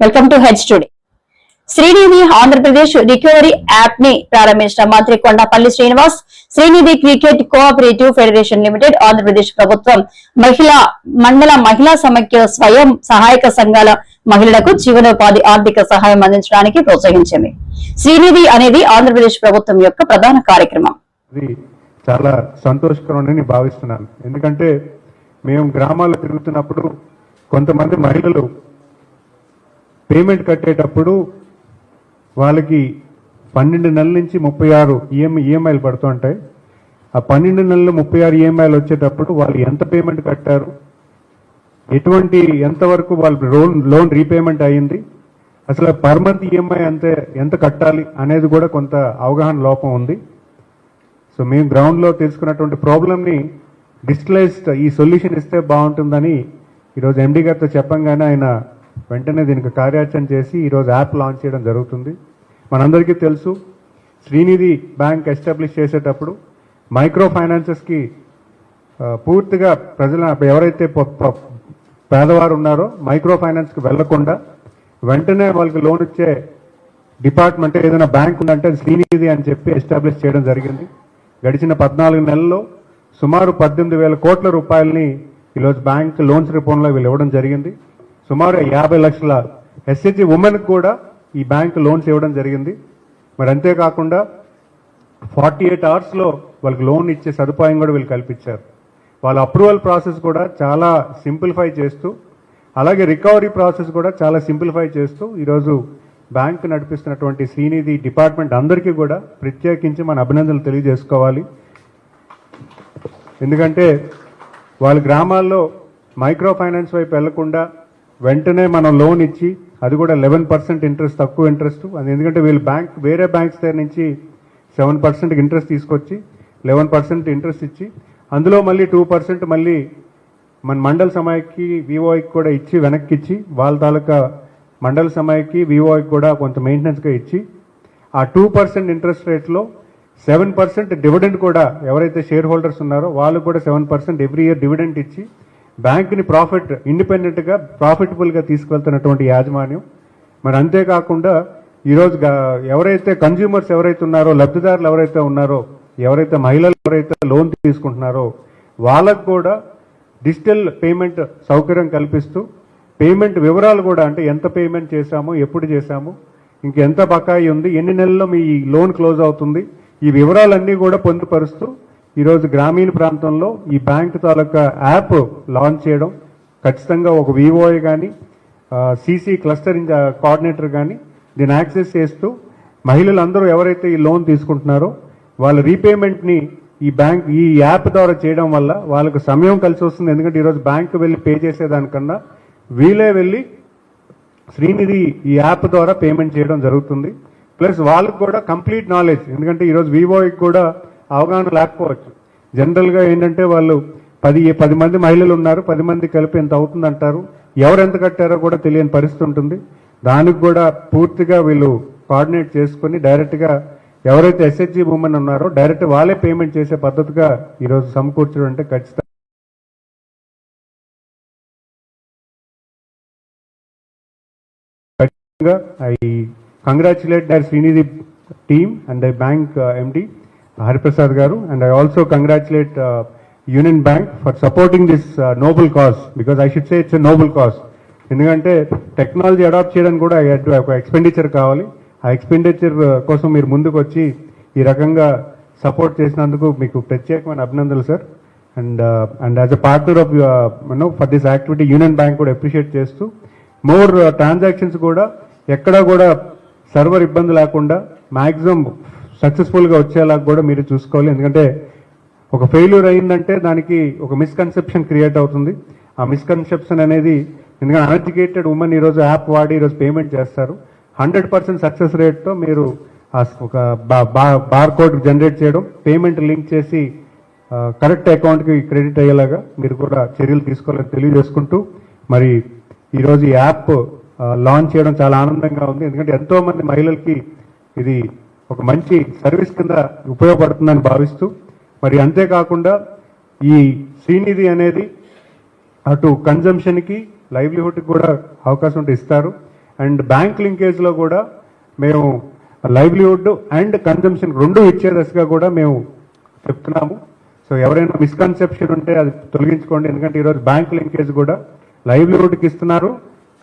Welcome to H today Srinidhi Andhra Pradesh recovery యాప్ని ప్రారంభించిన మంత్రి Kondapalli Srinivas Srinidhi credit cooperative federation limited Andhra Pradesh ప్రభుత్వం మహిళా మండల మహిళా సమైక్య స్వయం సహాయక సంఘాల మహిళలకు జీవనోపాధి ఆర్థిక సహాయం అందించడానికి ప్రోత్సహించింది. శ్రీనిధి అనేది ఆంధ్రప్రదేశ్ ప్రభుత్వం యొక్క ప్రధాన కార్యక్రమం. చాలా సంతోషకరమని భావిస్తున్నాను. ఎందుకంటే మేము గ్రామాల్లో తిరుగుతున్నప్పుడు కొంతమంది మహిళలు పేమెంట్ కట్టేటప్పుడు వాళ్ళకి పన్నెండు నెలల నుంచి ముప్పై ఆరు ఈఎంఐ ఈఎంఐలు పడుతుంటాయి ఆ పన్నెండు నెలలు ముప్పై ఆరు ఈఎంఐలు వచ్చేటప్పుడు వాళ్ళు ఎంత పేమెంట్ కట్టారు? ఎటువంటి ఎంతవరకు వాళ్ళు లోన్ లోన్ రీపేమెంట్ అయ్యింది అసలు పర్ మంత్ ఈఎంఐ అంతే ఎంత కట్టాలి అనేది కూడా కొంత అవగాహన లోపం ఉంది. సో మేము గ్రౌండ్లో తెలుసుకున్నటువంటి ప్రాబ్లమ్ని డిజిటలైజ్డ్ ఈ సొల్యూషన్ ఇస్తే బాగుంటుందని ఈరోజు ఎండి గారితో చెప్పంగానే ఆయన వెంటనే దీనికి కార్యాచరణ చేసి ఈరోజు యాప్ లాంచ్ చేయడం జరుగుతుంది. మనందరికీ తెలుసు శ్రీనిధి బ్యాంక్ ఎస్టాబ్లిష్ చేసేటప్పుడు మైక్రో ఫైనాన్సెస్కి పూర్తిగా ప్రజల ఎవరైతే పేదవారు ఉన్నారో మైక్రో ఫైనాన్స్కి వెళ్ళకుండా వెంటనే వాళ్ళకి లోన్ ఇచ్చే డిపార్ట్మెంట్ ఏదైనా బ్యాంక్ ఉందంటే శ్రీనిధి అని చెప్పి ఎస్టాబ్లిష్ చేయడం జరిగింది. గడిచిన పద్నాలుగు నెలల్లో సుమారు పద్దెనిమిది వేల కోట్ల రూపాయలని ఈరోజు బ్యాంక్ లోన్స్ రూపంలో వీళ్ళు ఇవ్వడం జరిగింది. సుమారు యాభై లక్షల ఎస్హెచ్జి ఉమెన్కి కూడా ఈ బ్యాంక్ లోన్స్ ఇవ్వడం జరిగింది. మరి అంతేకాకుండా ఫార్టీ ఎయిట్ అవర్స్లో వాళ్ళకి లోన్ ఇచ్చే సదుపాయం కూడా వీళ్ళు కల్పించారు. వాళ్ళ అప్రూవల్ ప్రాసెస్ కూడా చాలా సింప్లిఫై చేస్తూ అలాగే రికవరీ ప్రాసెస్ కూడా చాలా సింప్లిఫై చేస్తూ ఈరోజు బ్యాంక్ నడిపిస్తున్నటువంటి శ్రీనిధి డిపార్ట్మెంట్ అందరికీ కూడా ప్రత్యేకించి మన అభినందనలు తెలియజేసుకోవాలి. ఎందుకంటే వాళ్ళ గ్రామాల్లో మైక్రో ఫైనాన్స్ వైపు వెళ్ళకుండా వెంటనే మనం లోన్ ఇచ్చి అది కూడా లెవెన్ పర్సెంట్ ఇంట్రెస్ట్ తక్కువ ఇంట్రెస్ట్ అది ఎందుకంటే వీళ్ళు బ్యాంక్ వేరే బ్యాంక్స్ దగ్గర నుంచి సెవెన్ పర్సెంట్కి ఇంట్రెస్ట్ తీసుకొచ్చి లెవెన్ పర్సెంట్ ఇంట్రెస్ట్ ఇచ్చి అందులో మళ్ళీ టూ పర్సెంట్ మళ్ళీ మన మండల సమయకి వివోకి కూడా ఇచ్చి వెనక్కి ఇచ్చి వాళ్ళ తాలూకా మండల సమయకి వివోకి కూడా కొంత మెయింటెనెన్స్గా ఇచ్చి ఆ టూ పర్సెంట్ ఇంట్రెస్ట్ రేట్లో సెవెన్ పర్సెంట్ డివిడెండ్ కూడా ఎవరైతే షేర్ హోల్డర్స్ ఉన్నారో వాళ్ళు కూడా seven percent every year dividend ఇచ్చి బ్యాంక్ని ప్రాఫిట్ ఇండిపెండెంట్గా ప్రాఫిటబుల్గా తీసుకెళ్తున్నటువంటి యాజమాన్యం. మరి అంతేకాకుండా ఈరోజు ఎవరైతే కన్జ్యూమర్స్ ఎవరైతే ఉన్నారో లబ్ధిదారులు ఎవరైతే ఉన్నారో ఎవరైతే మహిళలు ఎవరైతే లోన్ తీసుకుంటున్నారో వాళ్ళకు కూడా డిజిటల్ పేమెంట్ సౌకర్యం కల్పిస్తూ పేమెంట్ వివరాలు కూడా అంటే ఎంత పేమెంట్ చేశాము ఎప్పుడు చేశాము ఇంకెంత బకాయి ఉంది ఎన్ని నెలల్లో మీ లోన్ క్లోజ్ అవుతుంది ఈ వివరాలన్నీ కూడా పొందుపరుస్తూ ఈరోజు గ్రామీణ ప్రాంతంలో ఈ బ్యాంక్ తాలూకా యాప్ లాంచ్ చేయడం ఖచ్చితంగా ఒక వివోఏ కానీ సీసీ క్లస్టర్ కోఆర్డినేటర్ కానీ దీన్ని యాక్సెస్ చేస్తూ మహిళలందరూ ఎవరైతే ఈ లోన్ తీసుకుంటున్నారో వాళ్ళ రీపేమెంట్ని ఈ బ్యాంక్ ఈ యాప్ ద్వారా చేయడం వల్ల వాళ్ళకు సమయం కలిసి వస్తుంది. ఎందుకంటే ఈరోజు బ్యాంకు వెళ్ళి పే చేసేదానికన్నా వీలే వెళ్ళి శ్రీనిధి ఈ యాప్ ద్వారా పేమెంట్ చేయడం జరుగుతుంది. ప్లస్ వాళ్ళకు కూడా కంప్లీట్ నాలెడ్జ్. ఎందుకంటే ఈరోజు వివోకి కూడా అవగాహన లేకపోవచ్చు. జనరల్గా ఏంటంటే వాళ్ళు పది పది మంది మహిళలు ఉన్నారు పది మంది కలిపి ఎంత అవుతుంది అంటారు ఎవరు ఎంత కట్టారో కూడా తెలియని పరిస్థితి ఉంటుంది. దానికి కూడా పూర్తిగా వీళ్ళు కోఆర్డినేట్ చేసుకొని డైరెక్ట్గా ఎవరైతే ఎస్హెచ్జి ఉమెన్ ఉన్నారో డైరెక్ట్ వాళ్ళే పేమెంట్ చేసే పద్ధతిగా ఈరోజు సమకూర్చడం అంటే ఖచ్చితంగా I congratulate the Srinidhi team and the bank MD Hariprasad garu. And I also congratulate Union Bank for supporting this noble this because I should say it's should noble it's ఎందుకంటే technology adopt చేయడానికి కూడా ఒక expenditure కావాలి. ఆ expenditure uh, కోసం మీరు ముందుకు వచ్చి ఈ రకంగా సపోర్ట్ చేసినందుకు మీకు ప్రత్యేకమైన అభినందనలు sir and and as a partner of no for this activity Union Bank కూడా అప్రిషియేట్ చేస్తూ మోర్ ట్రాన్సాక్షన్స్ uh, కూడా ఎక్కడా కూడా సర్వర్ ఇబ్బంది లేకుండా మ్యాక్సిమం సక్సెస్ఫుల్గా వచ్చేలా కూడా మీరు చూసుకోవాలి. ఎందుకంటే ఒక ఫెయిల్యూర్ అయిందంటే దానికి ఒక మిస్కన్సెప్షన్ క్రియేట్ అవుతుంది. ఆ మిస్కన్సెప్షన్ అనేది ఎందుకంటే అన్ఎడ్యుకేటెడ్ ఉమెన్ ఈరోజు యాప్ వాడి ఈరోజు పేమెంట్ చేస్తారు. హండ్రెడ్ పర్సెంట్ సక్సెస్ రేట్తో మీరు ఒక బార్ కోడ్ జనరేట్ చేయడం పేమెంట్ లింక్ చేసి కరెక్ట్ అకౌంట్కి క్రెడిట్ అయ్యేలాగా మీరు కూడా చర్యలు తీసుకోవాలని తెలియజేసుకుంటూ మరి ఈరోజు ఈ యాప్ లాంచ్ చేయడం చాలా ఆనందంగా ఉంది. ఎందుకంటే ఎంతోమంది మహిళలకి ఇది ఒక మంచి సర్వీస్ కింద ఉపయోగపడుతుందని భావిస్తూ మరి అంతేకాకుండా ఈ సీనిధి అనేది అటు కన్జంప్షన్కి లైవ్లీహుడ్కి కూడా అవకాశం ఉంటే ఇస్తారు. అండ్ బ్యాంక్ లింకేజ్లో కూడా మేము లైవ్లీహుడ్ అండ్ కన్జంప్షన్ రెండు ఇచ్చే దశగా కూడా మేము చెప్తున్నాము. సో ఎవరైనా మిస్కన్సెప్షన్ ఉంటే అది తొలగించుకోండి. ఎందుకంటే ఈరోజు బ్యాంక్ లింకేజ్ కూడా లైవ్లీహుడ్కి ఇస్తున్నారు.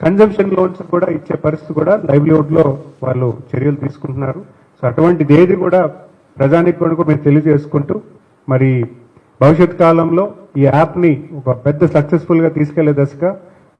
కన్జంప్షన్ లోన్స్ కూడా ఇచ్చే పరిస్థితి కూడా లైవ్లీహుడ్లో వాళ్ళు చర్యలు తీసుకుంటున్నారు. సో అటువంటిది ఏది కూడా ప్రజానికి కూడా మేము తెలియజేసుకుంటూ మరి భవిష్యత్ కాలంలో ఈ యాప్ని ఒక పెద్ద సక్సెస్ఫుల్గా తీసుకెళ్ళే దశగా